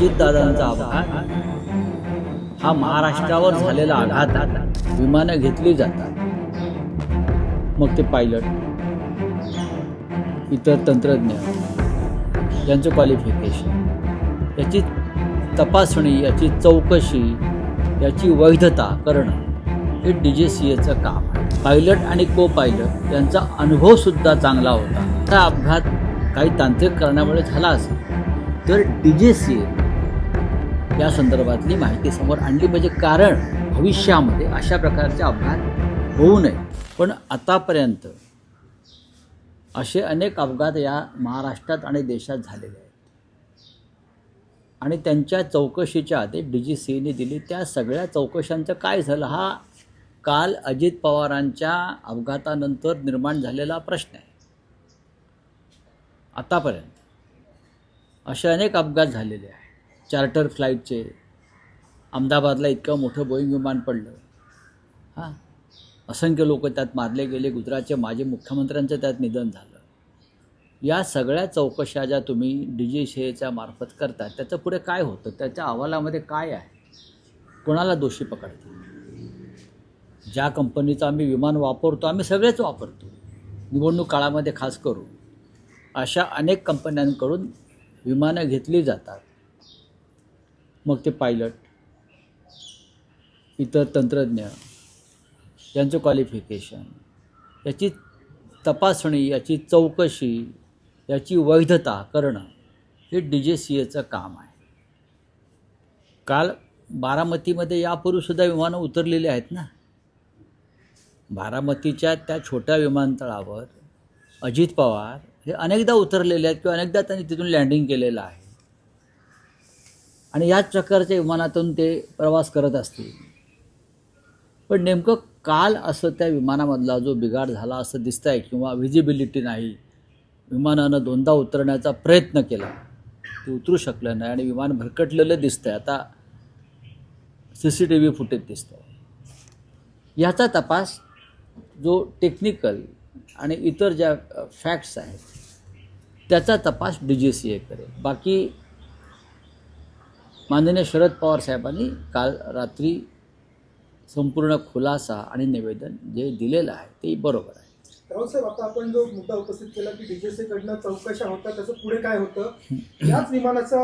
अजितदादांचा अपघात. हा महाराष्ट्रावर झालेला आघात विमानं घेतली जातात. मग ते पायलट इतर तंत्रज्ञ यांचं क्वालिफिकेशन याची तपासणी याची चौकशी याची वैधता करणं हे डी जे सी एचं काम पायलट आणि को पायलट यांचा अनुभवसुद्धा चांगला होता. हा अपघात काही तांत्रिक कारणामुळे झाला असेल. तर डी जे सी ए या संदर्भातली माहिती समोर आणली पाहिजे. कारण भविष्यामध्ये अशा प्रकारचे अपघात होऊ नये. पण आतापर्यंत असे अनेक अपघात या महाराष्ट्रात आणि देशात झालेले आहेत. आणि त्यांच्या चौकशीच्या आधी डी जी सीने दिली. त्या सगळ्या चौकशांचं काय झालं? हा काल अजित पवारांच्या अपघातानंतर निर्माण झालेला प्रश्न आहे. आतापर्यंत असे अनेक अपघात झालेले आहेत. चार्टर फ्लाईटचे. अहमदाबादला इतकं मोठं बोईंग विमान पडलं. हां? असंख्य लोक त्यात मारले गेले. गुजरातचे माजी मुख्यमंत्र्यांचं त्यात निधन झालं. या सगळ्या चौकशा ज्या तुम्ही डी जी सी एच्या मार्फत करता त्याचं पुढे काय होतं? त्याच्या अहवालामध्ये काय आहे? कोणाला दोषी पकडते? ज्या कंपनीचं आम्ही विमान वापरतो आम्ही सगळेच वापरतो. निवडणूक काळामध्ये खास करून. अशा अनेक कंपन्यांकडून विमानं घेतली जातात. मग ते पायलट इतर तंत्रज्ञ यांचं क्वालिफिकेशन याची तपासणी याची चौकशी याची वैधता करणं हे डी जे सी एचं काम आहे. काल बारामतीमध्ये यापूर्वीसुद्धा विमानं उतरलेली आहेत ना? बारामतीच्या त्या छोट्या विमानतळावर अजित पवार हे अनेकदा उतरलेले आहेत किंवा अनेकदा त्यांनी तिथून लँडिंग केलेलं आहे. आणि याच प्रकारच्या विमानातून ते प्रवास करत असतील. पण नेमकं काल असं त्या विमानामधला जो बिघाड झाला असं दिसतं आहे किंवा व्हिजिबिलिटी नाही विमानानं दोनदा उतरण्याचा प्रयत्न केला ते उतरू शकलं नाही आणि विमान भरकटलेलं दिसतं आहे आता C C T V footage दिसतं आहे याचा तपास जो टेक्निकल आणि इतर ज्या फॅक्ट्स आहेत त्याचा तपास डी जी सी ए करेल. बाकी माननीय शरद पवार साहेबांनी काल रात्री संपूर्ण खुलासा आणि निवेदन जे दिलेलं आहे ते बरोबर आहे. राहुल साहेब आता आपण जो मुद्दा उपस्थित केला की डीजेसी कडनं चौकशा होता त्याचं पुढे काय होतं? याच विमानाचा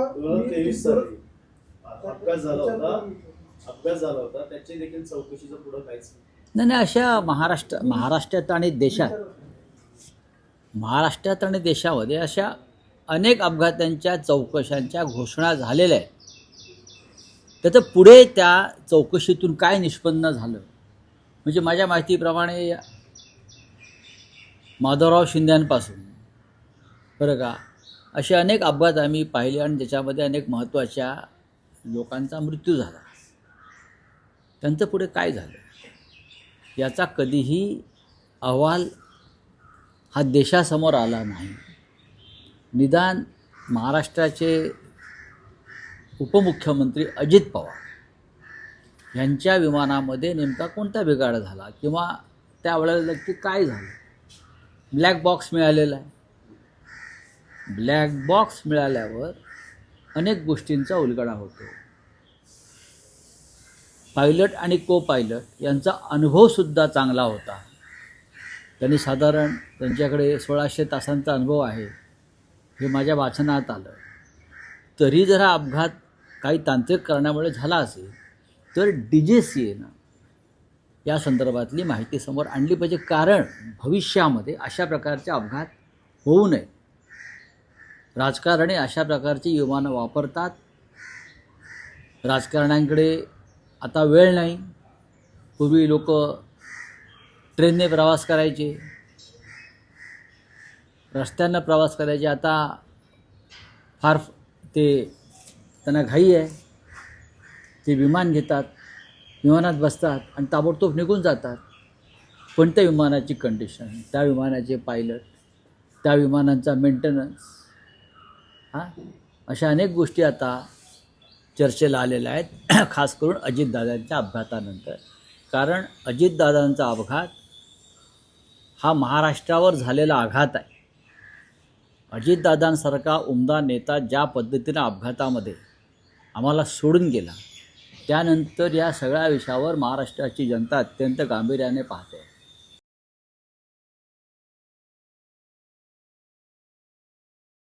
अपघात झाला होता. अपघात झाला होता. त्याची देखील चौकशीचं पुढं काहीच नाही. नाही नाही अशा महाराष्ट्र महाराष्ट्रात आणि देशात महाराष्ट्रात आणि देशामध्ये अशा अनेक अपघातांच्या चौकशांच्या घोषणा झालेल्या आहेत. त्याचं पुढे त्या चौकशीतून काय निष्पन्न झालं? म्हणजे माझ्या माहितीप्रमाणे माधवराव शिंद्यांपासून. बरं का? असे अनेक अपघात आम्ही पाहिले आणि ज्याच्यामध्ये अनेक महत्त्वाच्या लोकांचा मृत्यू झाला. त्यांचं पुढे काय झालं? याचा कधीही अहवाल हा देशासमोर आला नाही. निदान महाराष्ट्राचे उपमुख्यमंत्री अजित पवार यांच्या विमानामध्ये नेमका कोणता बिघाड झाला किंवा त्यावेळेला नक्की काय झालं? ब्लॅक बॉक्स मिळालेला आहे. ब्लॅक बॉक्स मिळाल्यावर अनेक गोष्टींचा उलगडा होतो. पायलट आणि को पायलट यांचा अनुभवसुद्धा चांगला होता. त्यांनी साधारण त्यांच्याकडे सोळाशे तासांचा अनुभव आहे. हे माझ्या वाचनात आलं. तरी जर हा अपघात काही तांत्रिक कारणामुळे झाला असेल तर डी जे सी एनं या संदर्भातली माहिती समोर आणली पाहिजे. कारण भविष्यामध्ये अशा प्रकारचे अपघात होऊ नये. राजकारणी अशा प्रकारची विमानं वापरतात. राजकारण्यांकडे आता वेळ नाही. पूर्वी लोक ट्रेनने प्रवास करायचे. रस्त्यांना प्रवास करायचे. आता फार ते त्यांना घाई आहे. ते विमान घेतात विमानात बसतात आणि ताबडतोब निघून जातात. पण त्या विमानाची कंडिशन त्या विमानाचे पायलट त्या विमानांचा मेंटेनन्स हां? अशा अनेक गोष्टी आता चर्चेला आलेल्या आहेत. खास करून अजितदादांच्या अपघातानंतर कारण अजितदादांचा अपघात हा महाराष्ट्रावर झालेला आघात आहे. अजितदादांसारखा उमदा नेता ज्या पद्धतीनं अपघातामध्ये आम्हाला सोडून गेला. त्यानंतर या सगळ्या विषयावर महाराष्ट्राची जनता अत्यंत गांभीर्याने पाहते.